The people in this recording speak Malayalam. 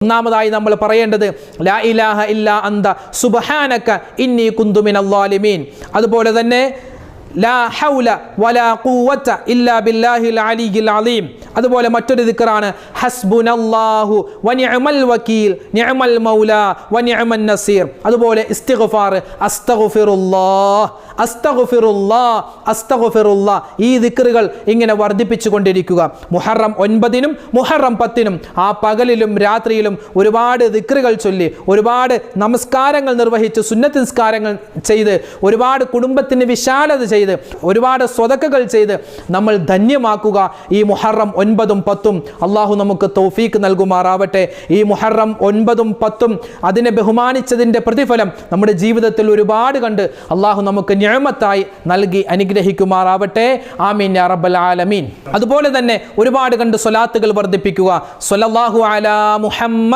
ഒന്നാമതായി നമ്മൾ പറയേണ്ടത് ലാ ഇലാഹ ഇല്ല അന്ത സുബഹാനക്ക ഇന്നി കുന്തുമിൻ അള്ളാലിമീൻ ളാലിമീൻ അതുപോലെ തന്നെ ലാ ഹൗല വലാ ഖുവത ഇല്ലാ ബില്ലാഹിൽ അലിയിൽ അലീം. അതുപോലെ മറ്റൊരു ദിക്റാണ് ഹസ്ബുനല്ലാഹു വനിഅമൽ വക്കീൽ നിഅമൽ മൗല വനിഅമൻ നസീർ. അതുപോലെ ഇസ്തിഗ്ഫാർ അസ്തഗ്ഫിറുല്ലാഹ് അസ്തഗ്ഫിറുല്ലാഹ് അസ്തഗ്ഫിറുല്ലാഹ്. ഈ ദിക്റുകൾ ഇങ്ങനെ വർദ്ധിപ്പിച്ചു കൊണ്ടിരിക്കുക. മുഹറം ഒൻപതിനും മുഹറം പത്തിനും ആ പകലിലും രാത്രിയിലും ഒരുപാട് ദിക്റുകൾ ചൊല്ലി ഒരുപാട് നമസ്കാരങ്ങൾ നിർവഹിച്ച് സുന്നത്ത് നിസ്കാരങ്ങൾ ചെയ്ത് ഒരുപാട് കുടുംബത്തിന് വിശാലത ചെയ്ത് ഒരുപാട് സ്വതക്കകൾ ചെയ്ത് നമ്മൾ ധന്യമാക്കുക. ഈ മുഹറം ഒൻപതും പത്തും അള്ളാഹു നമുക്ക് തൗഫീക്ക് നൽകുമാറാവട്ടെ. ഈ മുഹറം ഒൻപതും പത്തും അതിനെ ബഹുമാനിച്ചതിന്റെ പ്രതിഫലം നമ്മുടെ ജീവിതത്തിൽ ഒരുപാട് കണ്ട് അള്ളാഹു നമുക്ക് ഞാമത്തായി നൽകി അനുഗ്രഹിക്കുമാറാവട്ടെ. ആമീൻ യാ റബ്ബൽ ആലമീൻ. അതുപോലെ തന്നെ ഒരുപാട് കണ്ട് സ്വലാത്തുകൾ വർദ്ധിപ്പിക്കുക. സ്വലാഹു അലാ മുഹമ്മദ്